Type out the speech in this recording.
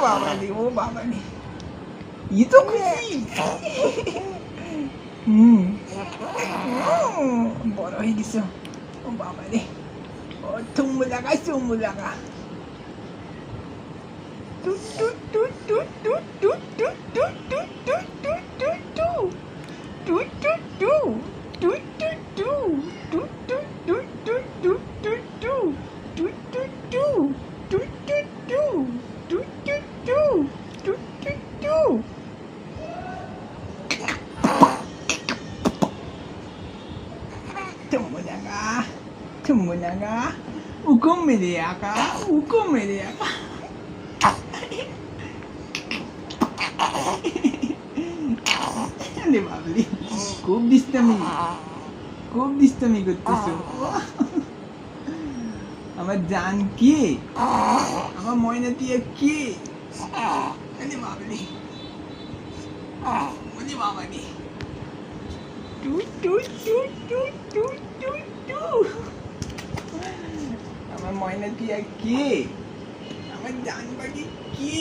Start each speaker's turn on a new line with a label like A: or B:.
A: 와봐니 오 와봐니 이도 크지 음 뭐라 해겠어 오 와봐니 어 동물나가 동물나가 뚜뚜뚜뚜뚜뚜뚜뚜뚜뚜뚜뚜뚜뚜 友だが友だがお米でやかお米でやか রে বাবলি খুব ডিস্টার্মি খুব ডিস্টার্মি করতেছো আমার জান কে আমার ময়না দিয়ে কে বাবলি বাবা টু টু টু টু টু টু টু আমার ময়না টিয়া কে? আমার জান পাখি কি?